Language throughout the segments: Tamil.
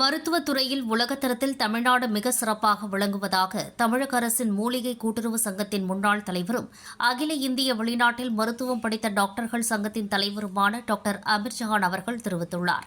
மருத்துவத்துறையில் உலகத்தரத்தில் தமிழ்நாடு மிக சிறப்பாக விளங்குவதாக தமிழக அரசின் மூலிகை கூட்டுறவு சங்கத்தின் முன்னாள் தலைவரும் அகில இந்திய வெளிநாட்டில் மருத்துவம் படித்த டாக்டர்கள் சங்கத்தின் தலைவருமான டாக்டர் அமீர்ஜஹான் அவர்கள் தெரிவித்துள்ளார்.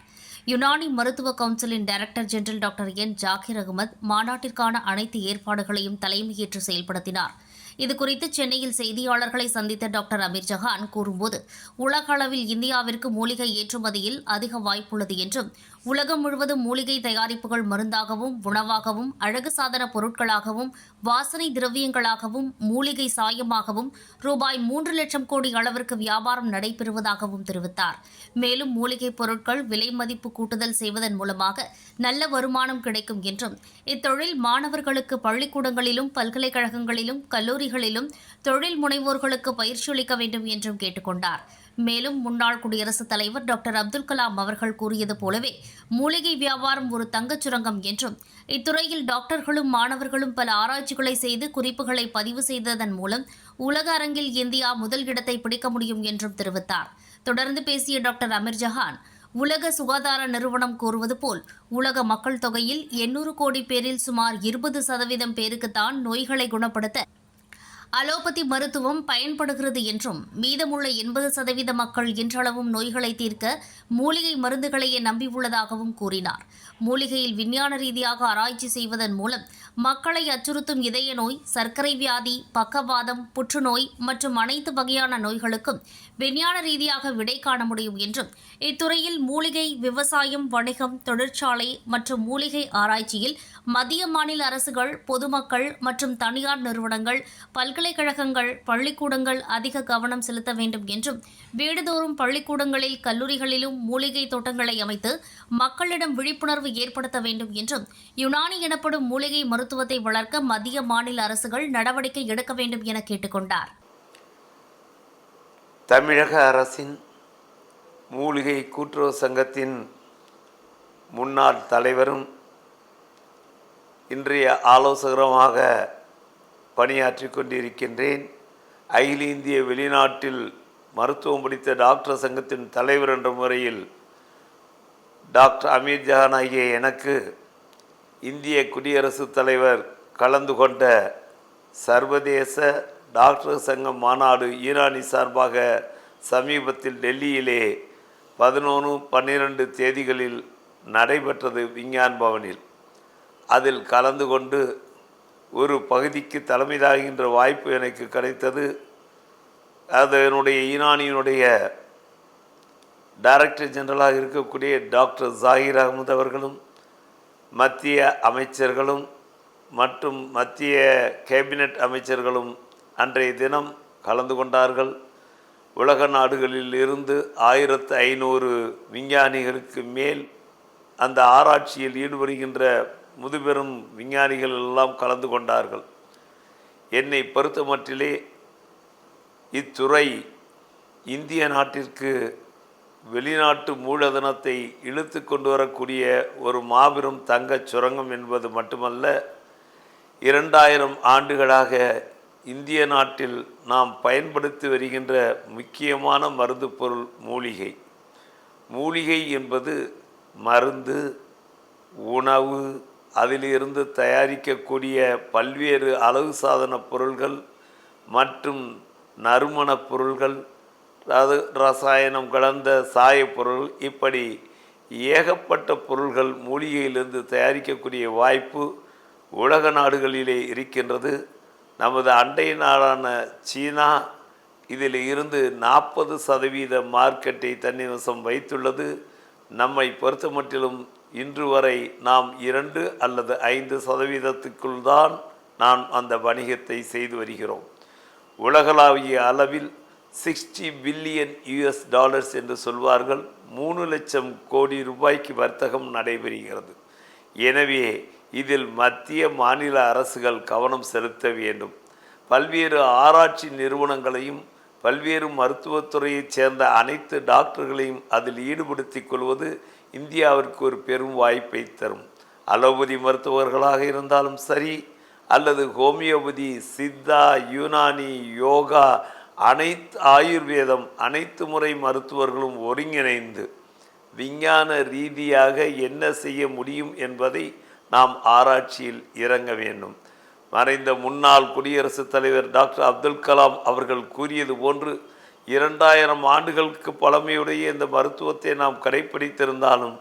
யுனானி மருத்துவ கவுன்சிலின் director general doctor N Zakir Ahmed மாநாட்டிற்கான அனைத்து ஏற்பாடுகளையும் தலைமையேற்று செயல்படுத்தினார். இதுகுறித்து சென்னையில் செய்தியாளர்களை சந்தித்த டாக்டர் அமீர் ஜஹான் கூறும்போது உலக அளவில் இந்தியாவிற்கு மூலிகை ஏற்றுமதியில் அதிக வாய்ப்புள்ளது என்றும் உலகம் முழுவதும் மூலிகை தயாரிப்புகள் மருந்தாகவும் உணவாகவும் அழகு சாதன பொருட்களாகவும் வாசனை திரவியங்களாகவும் மூலிகை சாயமாகவும் ரூபாய் மூன்று லட்சம் கோடி அளவிற்கு வியாபாரம் நடைபெறுவதாகவும் தெரிவித்தார். மேலும் மூலிகைப் பொருட்கள் விலை மதிப்பு கூட்டுதல் செய்வதன் மூலமாக நல்ல வருமானம் கிடைக்கும் என்றும் இத்தொழில் மாணவர்களுக்கு பள்ளிக்கூடங்களிலும் பல்கலைக்கழகங்களிலும் கல்லூரிகளிலும் தொழில் முனைவோர்களுக்கு பயிற்சி அளிக்க வேண்டும் என்றும் கேட்டுக்கொண்டார். மேலும் முன்னாள் குடியரசுத் தலைவர் டாக்டர் அப்துல் கலாம் அவர்கள் கூறியது போலவே மூலிகை வியாபாரம் ஒரு தங்கச் சுரங்கம் என்றும் இத்துறையில் டாக்டர்களும் மாணவர்களும் பல ஆராய்ச்சிகளை செய்து குறிப்புகளை பதிவு செய்ததன் மூலம் உலக அரங்கில் இந்தியா முதல் இடத்தை பிடிக்க முடியும் என்றும் தெரிவித்தார். தொடர்ந்து பேசிய டாக்டர் அமீர் ஜஹான் உலக சுகாதார நிறுவனம் கூறுவது போல் உலக மக்கள் தொகையில் எண்ணூறு கோடி பேரில் சுமார் இருபது சதவீதம் பேருக்குத்தான் நோய்களை குணப்படுத்த அலோபதி மருத்துவம் பயன்படுகிறது என்றும் மீதமுள்ள எண்பது சதவீத மக்கள் இன்றளவும் நோய்களை தீர்க்க மூலிகை மருந்துகளையே நம்பியுள்ளதாகவும் கூறினார். மூலிகையில் விஞ்ஞான ரீதியாக ஆராய்ச்சி செய்வதன் மூலம் மக்களை அச்சுறுத்தும் இதய நோய் சர்க்கரை வியாதி பக்கவாதம் புற்றுநோய் மற்றும் அனைத்து வகையான நோய்களுக்கும் விஞ்ஞான ரீதியாக விடை காண முடியும் என்றும் இத்துறையில் மூலிகை விவசாயம் வணிகம் தொழிற்சாலை மற்றும் மூலிகை ஆராய்ச்சியில் மத்திய மாநில அரசுகள் பொதுமக்கள் மற்றும் தனியார் நிறுவனங்கள் பல்கலைக்கழகங்கள் பள்ளிக்கூடங்கள் அதிக கவனம் செலுத்த வேண்டும் என்றும் வீடுதோறும் பள்ளிக்கூடங்களில் கல்லூரிகளிலும் மூலிகை தோட்டங்களை அமைத்து மக்களிடம் விழிப்புணர்வு ஏற்படுத்த வேண்டும் என்றும் யுனானி எனப்படும் மூலிகை மருத்துவத்தை வளர்க்க மத்திய மாநில அரசுகள் நடவடிக்கை எடுக்க வேண்டும் என கேட்டுக்கொண்டார். தமிழக அரசின் மூலிகை கூட்டுறவு சங்கத்தின் முன்னாள் தலைவரும் இன்றைய ஆலோசகரமாக பணியாற்றி கொண்டிருக்கின்றேன். அகில இந்திய வெளிநாட்டில் மருத்துவம் படித்த டாக்டர் சங்கத்தின் தலைவர் என்ற முறையில் டாக்டர் அமீர் ஜஹான் ஆகிய எனக்கு இந்திய குடியரசுத் தலைவர் கலந்து கொண்ட சர்வதேச டாக்டர் சங்கம் மாநாடு ஈரானி சார்பாக சமீபத்தில் டெல்லியிலே பதினொன்று பன்னிரண்டு தேதிகளில் நடைபெற்றது விஞ்ஞான் பவனில். அதில் கலந்து கொண்டு ஒரு பகுதிக்கு தலைமை வாய்ப்பு எனக்கு கிடைத்தது. அதனுடைய ஈரானியினுடைய டைரக்டர் ஜெனரலாக இருக்கக்கூடிய டாக்டர் ஜாகிர் அகமது அவர்களும் மத்திய அமைச்சர்களும் மற்றும் மத்திய கேபினட் அமைச்சர்களும் அன்றைய தினம் கலந்து கொண்டார்கள். உலக நாடுகளில் இருந்து ஆயிரத்து ஐநூறு விஞ்ஞானிகளுக்கு மேல் அந்த ஆராய்ச்சியில் ஈடுபடுகின்ற முதுபெரும் விஞ்ஞானிகள் எல்லாம் கலந்து கொண்டார்கள். என்னை பொறுத்தமட்டிலே இத்துறை இந்திய நாட்டிற்கு வெளிநாட்டு மூலதனத்தை இழுத்து கொண்டு வரக்கூடிய ஒரு மாபெரும் தங்கச் சுரங்கம் என்பது மட்டுமல்ல இரண்டாயிரம் ஆண்டுகளாக இந்திய நாட்டில் நாம் பயன்படுத்தி வருகின்ற முக்கியமான மருந்து பொருள் மூலிகை. மூலிகை என்பது மருந்து உணவு அதிலிருந்து தயாரிக்கக்கூடிய பல்வேறு அளவு சாதன பொருள்கள் மற்றும் நறுமணப் பொருள்கள் அது ரசாயனம் கலந்த சாயப்பொருள் இப்படி ஏகப்பட்ட பொருள்கள் மூலிகையிலிருந்து தயாரிக்கக்கூடிய வாய்ப்பு உலக நாடுகளிலே இருக்கின்றது. நமது அண்டை நாடான சீனா இதில் இருந்து நாற்பது சதவீத மார்க்கெட்டை தன்னிவசம் வைத்துள்ளது. நம்மை பொறுத்தமட்டிலும் இன்று வரை நாம் இரண்டு அல்லது ஐந்து சதவீதத்துக்குள் தான் நாம் அந்த வணிகத்தை செய்து வருகிறோம். உலகளாவிய அளவில் சிக்ஸ்டி பில்லியன் யுஎஸ் டாலர்ஸ் என்று சொல்வார்கள். மூணு லட்சம் கோடி ரூபாய்க்கு வர்த்தகம் நடைபெறுகிறது. எனவே இதில் மத்திய மாநில அரசுகள் கவனம் செலுத்த வேண்டும். பல்வேறு ஆராய்ச்சி நிறுவனங்களையும் பல்வேறு மருத்துவத்துறையைச் சேர்ந்த அனைத்து டாக்டர்களையும் அதில் ஈடுபடுத்திக் கொள்வது இந்தியாவிற்கு ஒரு பெரும் வாய்ப்பை தரும். அலோபதி மருத்துவர்களாக இருந்தாலும் சரி அல்லது ஹோமியோபதி சித்தா யூனானி யோகா அனைத்து ஆயுர்வேதம் அனைத்து முறை மருத்துவர்களும் ஒருங்கிணைந்து விஞ்ஞான ரீதியாக என்ன செய்ய முடியும் என்பதை நாம் ஆராய்ச்சியில் இறங்க வேண்டும். மறைந்த முன்னாள் குடியரசுத் தலைவர் டாக்டர் அப்துல் கலாம் அவர்கள் கூறியது போன்று இரண்டாயிரம் ஆண்டுகளுக்கு பழமையுடைய இந்த மருத்துவத்தை நாம் கடைப்பிடித்திருந்தாலும்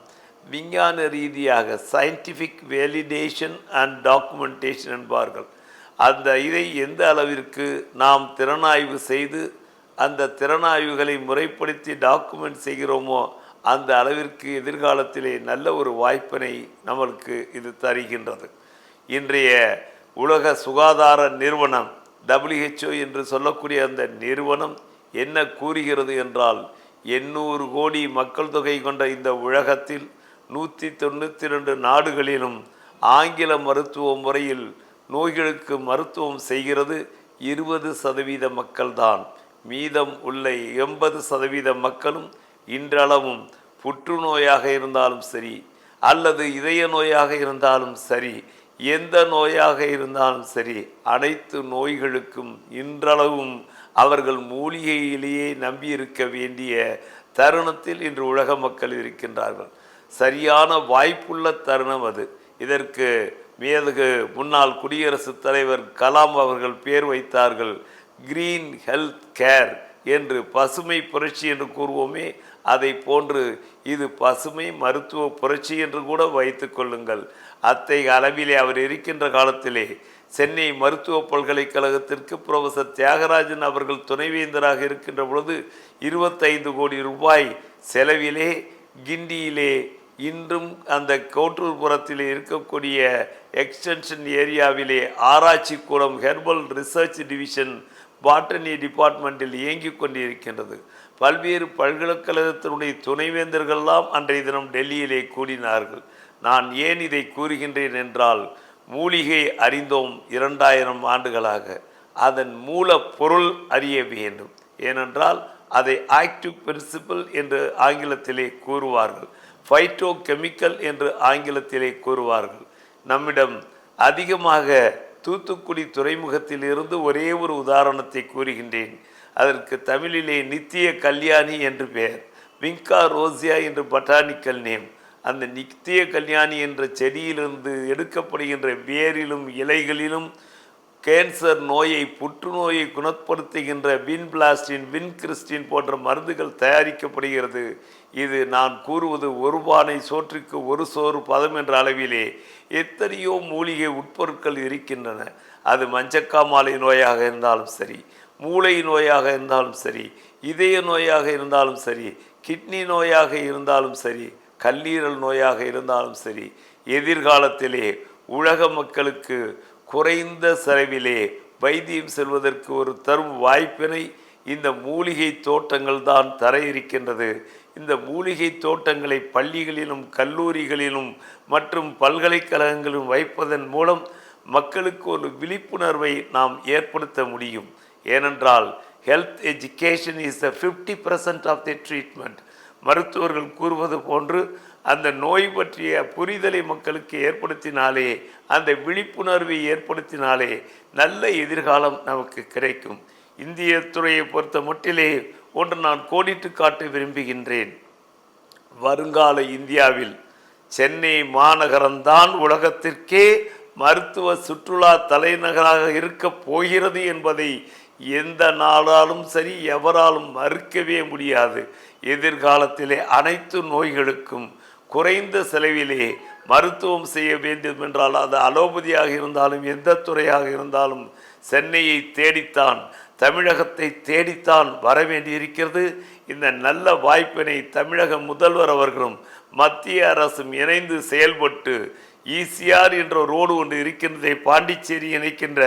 விஞ்ஞான ரீதியாக சயின்டிஃபிக் வேலிடேஷன் அண்ட் டாக்குமெண்டேஷன் என்பார்கள். அந்த இதை எந்த அளவிற்கு நாம் திறனாய்வு செய்து அந்த திறனாய்வுகளை முறைப்படுத்தி டாக்குமெண்ட் செய்கிறோமோ அந்த அளவிற்கு எதிர்காலத்திலே நல்ல ஒரு வாய்ப்பினை நம்மளுக்கு இது தருகின்றது. இன்றைய உலக சுகாதார நிறுவனம் டபிள்யூஹெச்ஓ என்று சொல்லக்கூடிய அந்த நிறுவனம் என்ன கூறுகிறது என்றால் எண்ணூறு கோடி மக்கள் தொகை கொண்ட இந்த உலகத்தில் நூற்றி தொண்ணூற்றி ரெண்டு நாடுகளிலும் ஆங்கில மருத்துவ முறையில் நோய்களுக்கு மருத்துவம் செய்கிறது இருபது சதவீத மக்கள்தான். மீதம் உள்ள எண்பது சதவீத மக்களும் இன்றளவும் புற்றுநோயாக இருந்தாலும் சரி அல்லது இதய நோயாக இருந்தாலும் சரி எந்த நோயாக இருந்தாலும் சரி அனைத்து நோய்களுக்கும் இன்றளவும் அவர்கள் மூலிகையிலேயே நம்பியிருக்க வேண்டிய தருணத்தில் இன்று உலக மக்கள் இருக்கின்றார்கள். சரியான வாய்ப்புள்ள தருணம் அது. இதற்கு மேதகு முன்னாள் குடியரசுத் தலைவர் கலாம் அவர்கள் பேர் வைத்தார்கள் கிரீன் ஹெல்த் கேர் என்று பசுமை புரட்சி என்று கூறுவோமே அதை போன்று இது பசுமை மருத்துவ புரட்சி என்று கூட வைத்து கொள்ளுங்கள். அத்தகைய அளவிலே அவர் இருக்கின்ற காலத்திலே சென்னை மருத்துவ பல்கலைக்கழகத்திற்கு புரொஃபசர் தியாகராஜன் அவர்கள் துணைவேந்தராக இருக்கின்ற பொழுது இருபத்தைந்து கோடி ரூபாய் செலவிலே கிண்டியிலே இன்றும் அந்த கோட்டூர்புரத்தில் இருக்கக்கூடிய எக்ஸ்டென்ஷன் ஏரியாவிலே ஆராய்ச்சி கூடம் ஹெர்பல் ரிசர்ச் டிவிஷன் பாட்டனி டிபார்ட்மெண்ட்டில் இயங்கிக் கொண்டிருக்கின்றது. பல்வேறு பல்கலைக்கழகத்தினுடைய துணைவேந்தர்கள்லாம் அன்றைய தினம் டெல்லியிலே கூடினார்கள். நான் ஏன் இதை கூறுகின்றேன் என்றால் மூலிகை அறிந்தோம் இரண்டாயிரம் ஆண்டுகளாக. அதன் மூல பொருள் அறிய வேண்டும். ஏனென்றால் அதை ஆக்டிவ் பிரின்சிபல் என்று ஆங்கிலத்திலே கூறுவார்கள். ஃபைட்டோ கெமிக்கல் என்று ஆங்கிலத்திலே கூறுவார்கள். நம்மிடம் அதிகமாக தூத்துக்குடி துறைமுகத்திலிருந்து ஒரே ஒரு உதாரணத்தை கூறுகின்றேன். அதற்கு தமிழிலே நித்திய கல்யாணி என்று பெயர். விங்கா ரோசியா என்று பட்டானிக்கல் நேம் அந்த நித்திய கல்யாணி என்ற செடியிலிருந்து எடுக்கப்படுகின்ற வேரிலும் இலைகளிலும் கேன்சர் நோயை புற்றுநோயை குணப்படுத்துகின்ற வின் பிளாஸ்டின் வின் கிறிஸ்டின் போன்ற மருந்துகள் தயாரிக்கப்படுகிறது. இது நான் கூறுவது ஒரு பானை சோற்றுக்கு ஒரு சோறு பதம் என்ற அளவிலே எத்தனையோ மூலிகை உட்பொருட்கள் இருக்கின்றன. அது மஞ்சக்காமாலை நோயாக இருந்தாலும் சரி மூளை நோயாக இருந்தாலும் சரி இதய நோயாக இருந்தாலும் சரி கிட்னி நோயாக இருந்தாலும் சரி கல்லீரல் நோயாக இருந்தாலும் சரி எதிர்காலத்திலே உலக மக்களுக்கு குறைந்த செலவிலே வைத்தியம் செல்வதற்கு ஒரு தரும் வாய்ப்பினை இந்த மூலிகை தோட்டங்கள் தான் தர இருக்கின்றது இந்த மூலிகை தோட்டங்களை பள்ளிகளிலும் கல்லூரிகளிலும் மற்றும் பல்கலைக்கழகங்களிலும் வைப்பதன் மூலம் மக்களுக்கு ஒரு விழிப்புணர்வை நாம் ஏற்படுத்த முடியும். ஏனென்றால் health education is the fifty percent of the treatment மருத்துவர்கள் கூறுவது போன்று அந்த நோய் பற்றிய புரிதலை மக்களுக்கு ஏற்படுத்தினாலே அந்த விழிப்புணர்வை ஏற்படுத்தினாலே நல்ல எதிர்காலம் நமக்கு கிடைக்கும். இந்திய துறையை பொறுத்த மட்டிலே ஒன்று நான் கோடிட்டு காட்ட விரும்புகின்றேன். வருங்கால இந்தியாவில் சென்னை மாநகரம்தான் உலகத்திற்கே மருத்துவ சுற்றுலா தலைநகராக இருக்கப் போகிறது என்பதை எந்த நாளாலும் சரி எவராலும் மறுக்கவே முடியாது. எதிர்காலத்திலே அனைத்து நோய்களுக்கும் குறைந்த செலவிலே மருத்துவம் செய்ய வேண்டும் என்றால் அது அலோபதியாக இருந்தாலும் எந்த துறையாக இருந்தாலும் சென்னையை தேடித்தான் தமிழகத்தை தேடித்தான் வர வேண்டியிருக்கிறது. இந்த நல்ல வாய்ப்பினை தமிழக முதல்வர் அவர்களும் மத்திய அரசும் இணைந்து செயல்பட்டு ஈசிஆர் என்ற ரோடு ஒன்று இருக்கின்றதை பாண்டிச்சேரி இணைக்கின்ற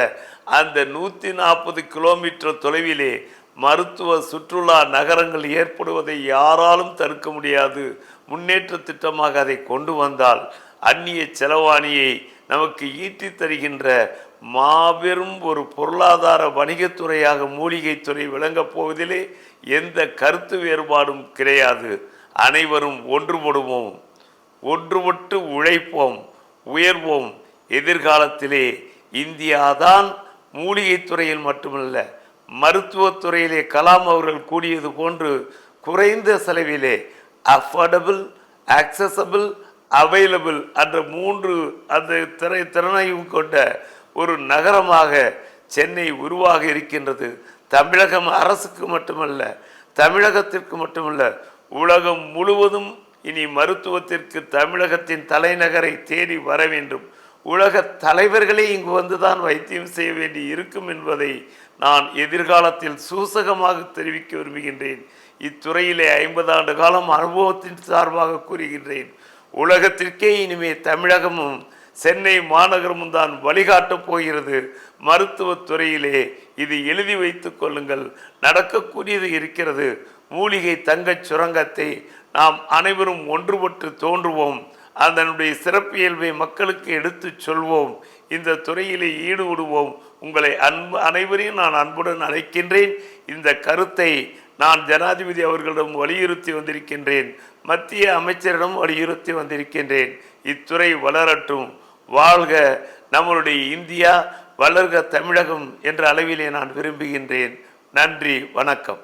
அந்த நூற்றி நாற்பது கிலோமீட்டர் தொலைவிலே மருத்துவ சுற்றுலா நகரங்கள் ஏற்படுவதை யாராலும் தடுக்க முடியாது. முன்னேற்ற திட்டமாக அதை கொண்டு வந்தால் அந்நிய செலவாணியை நமக்கு ஈட்டி தருகின்ற மாபெரும் ஒரு பொருளாதார வணிகத்துறையாக மூலிகைத்துறை விளங்கப் போவதிலே எந்த கருத்து வேறுபாடும் கிடையாது. அனைவரும் ஒன்றுபடுவோம். ஒன்றுபட்டு உழைப்போம். உயர்வோம். எதிர்காலத்திலே இந்தியாதான் மூலிகைத்துறையில் மட்டுமல்ல மருத்துவத்துறையிலே கலாம் அவர்கள் கூடியது போன்று குறைந்த செலவிலே அஃபோர்டபுள் accessible அவைலபிள் அந்த மூன்று அந்த திரை திறனையும் கொண்ட ஒரு நகரமாக சென்னை உருவாக இருக்கின்றது. தமிழகம் அரசுக்கு மட்டுமல்ல தமிழகத்திற்கு மட்டுமல்ல உலகம் முழுவதும் இனி மருத்துவத்திற்கு தமிழகத்தின் தலைநகரை தேடி வர வேண்டும். உலக தலைவர்களே இங்கு வந்துதான் வைத்தியம் செய்ய வேண்டி இருக்கும் என்பதை நான் எதிர்காலத்தில் சூசகமாக தெரிவிக்க விரும்புகின்றேன். இத்துறையிலே ஐம்பது ஆண்டு காலம் அனுபவத்தின் சார்பாக கூறுகின்றேன். உலகத்திற்கே இனிமே தமிழகமும் சென்னை மாநகரமும் தான் வழிகாட்டப் போகிறது. மருத்துவத் துறையிலே இது எழுதி வைத்துக் கொள்ளுங்கள். நடக்கக்கூடியது இருக்கிறது. மூலிகை தங்கச் சுரங்கத்தை நாம் அனைவரும் ஒன்றுபட்டு தோன்றுவோம். அதனுடைய சிறப்பியல்பை மக்களுக்கு எடுத்துச் சொல்வோம். இந்த துறையிலே ஈடுபடுவோம். உங்களை அன்பு அனைவரையும் நான் அன்புடன் அழைக்கின்றேன். இந்த கருத்தை நான் ஜனாதிபதி அவர்களிடம் வலியுறுத்தி வந்திருக்கின்றேன். மத்திய அமைச்சரிடம் வலியுறுத்தி வந்திருக்கின்றேன். இத்துறை வளரட்டும். வாழ்க நம்மளுடைய இந்தியா வளர்க தமிழகம் என்ற அளவிலே நான் விரும்புகின்றேன். நன்றி வணக்கம்.